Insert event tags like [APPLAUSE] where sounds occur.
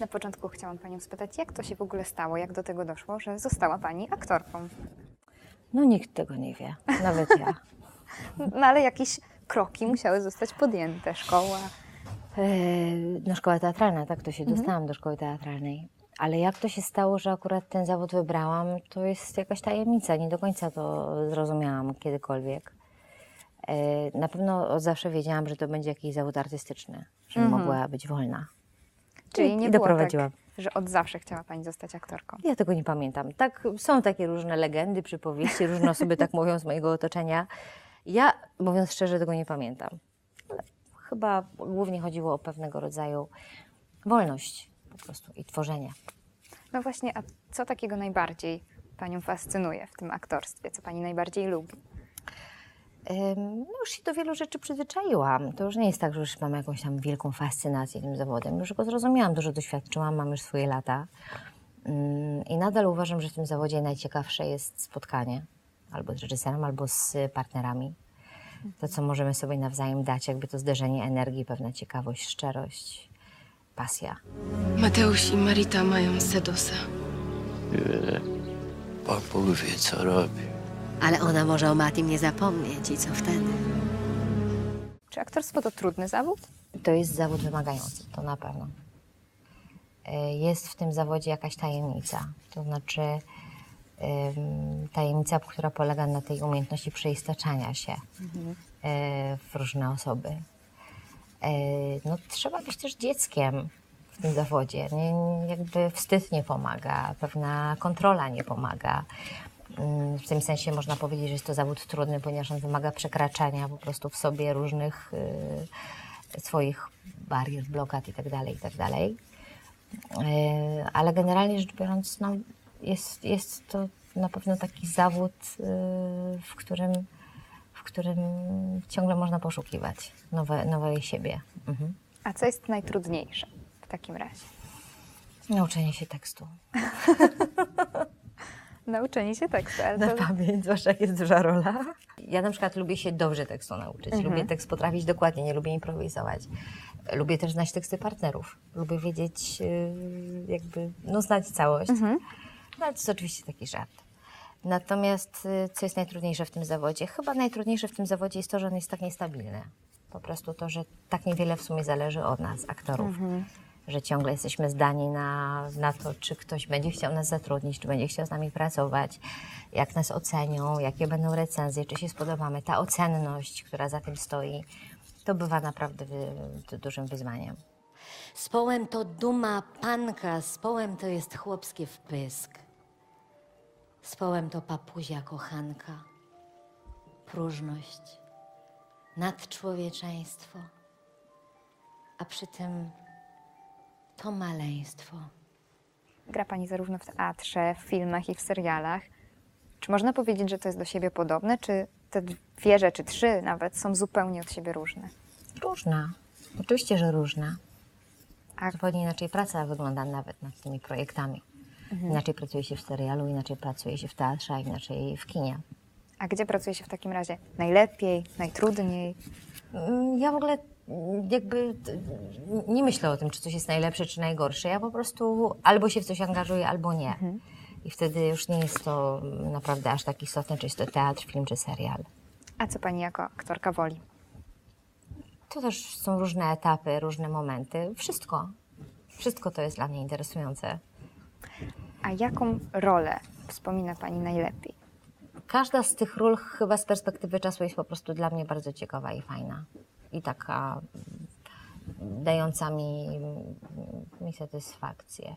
Na początku chciałam Panią spytać, jak to się w ogóle stało, jak do tego doszło, że została Pani aktorką? No nikt tego nie wie, nawet ja. [LAUGHS] No ale jakieś kroki musiały zostać podjęte, szkoła. Eee, No szkoła teatralna, tak to się dostałam do szkoły teatralnej. Ale jak to się stało, że akurat ten zawód wybrałam, to jest jakaś tajemnica. Nie do końca to zrozumiałam kiedykolwiek. Eee, Na pewno od zawsze wiedziałam, że to będzie jakiś zawód artystyczny, że mogła być wolna. Czyli I- nie i doprowadziłam. tak, że od zawsze chciała Pani zostać aktorką. Ja tego nie pamiętam. Tak, są takie różne legendy, przypowieści, różne osoby tak [LAUGHS] mówią z mojego otoczenia. Ja, mówiąc szczerze, tego nie pamiętam. Ale chyba głównie chodziło o pewnego rodzaju wolność po prostu i tworzenie. No właśnie, a co takiego najbardziej Panią fascynuje w tym aktorstwie? Co Pani najbardziej lubi? No już się do wielu rzeczy przyzwyczaiłam. To już nie jest tak, że już mam jakąś tam wielką fascynację tym zawodem. Już go zrozumiałam, dużo doświadczyłam, mam już swoje lata. Ym, I nadal uważam, że w tym zawodzie najciekawsze jest spotkanie albo z reżyserem, albo z partnerami. To, co możemy sobie nawzajem dać, jakby to zderzenie energii, pewna ciekawość, szczerość, pasja. Mateusz i Marita mają sedosa. Pan Bóg wie, co robi. Ale ona może o Matim nie zapomnieć i co wtedy? Czy aktorstwo to trudny zawód? To jest zawód wymagający, to na pewno. E, Jest w tym zawodzie jakaś tajemnica, to znaczy em, tajemnica, która polega na tej umiejętności przeistaczania się e, w różne osoby. E, No, trzeba być też dzieckiem w tym zawodzie. Nie- jakby wstyd nie pomaga, pewna kontrola nie pomaga. Mm, W tym sensie można powiedzieć, że jest to zawód trudny, ponieważ on wymaga przekraczania po prostu w sobie różnych y, swoich barier, blokad itd. itd. Y, Ale generalnie rzecz biorąc, no, jest, jest to na pewno taki zawód, y, w którym, w którym ciągle można poszukiwać nowe, nowej siebie. Mhm. A co jest najtrudniejsze w takim razie? Nauczenie się tekstu. [LAUGHS] Nauczenie się tekstu. Ale Na to, pamięć, zwłaszcza jak jest duża rola. Ja na przykład lubię się dobrze tekstu nauczyć. Lubię tekst potrafić dokładnie, nie lubię improwizować. Lubię też znać teksty partnerów. Lubię wiedzieć, yy, jakby, no znać całość. No ale to jest oczywiście taki żart. Natomiast yy, co jest najtrudniejsze w tym zawodzie? Chyba najtrudniejsze w tym zawodzie jest to, że on jest tak niestabilny. Po prostu to, że tak niewiele w sumie zależy od nas, aktorów. Że ciągle jesteśmy zdani na, na to, czy ktoś będzie chciał nas zatrudnić, czy będzie chciał z nami pracować, jak nas ocenią, jakie będą recenzje, czy się spodobamy. Ta ocenność, która za tym stoi, to bywa naprawdę wy, dużym wyzwaniem. Z połem to duma panka, z połem to jest chłopskie wpysk. Z połem to papuzia kochanka, próżność, nadczłowieczeństwo, a przy tym to maleństwo. gra Pani zarówno w teatrze, w filmach i w serialach. Czy można powiedzieć, że to jest do siebie podobne, czy te dwie rzeczy, trzy nawet, są zupełnie od siebie różne? Różna. Oczywiście, że różna. A Zupełnie inaczej praca wygląda nawet nad tymi projektami. Inaczej pracuje się w serialu, inaczej pracuje się w teatrze, a inaczej w kinie. A gdzie pracuje się w takim razie najlepiej, najtrudniej? Mm, Ja w ogóle jakby nie myślę o tym, czy coś jest najlepsze, czy najgorsze. Ja po prostu albo się w coś angażuję, albo nie. I wtedy już nie jest to naprawdę aż tak istotne, czy jest to teatr, film, czy serial. A co pani jako aktorka woli? To też są różne etapy, różne momenty. Wszystko. Wszystko to jest dla mnie interesujące. A jaką rolę wspomina pani najlepiej? Każda z tych ról chyba z perspektywy czasu jest po prostu dla mnie bardzo ciekawa i fajna. I taka mm, dająca mi, mi satysfakcję.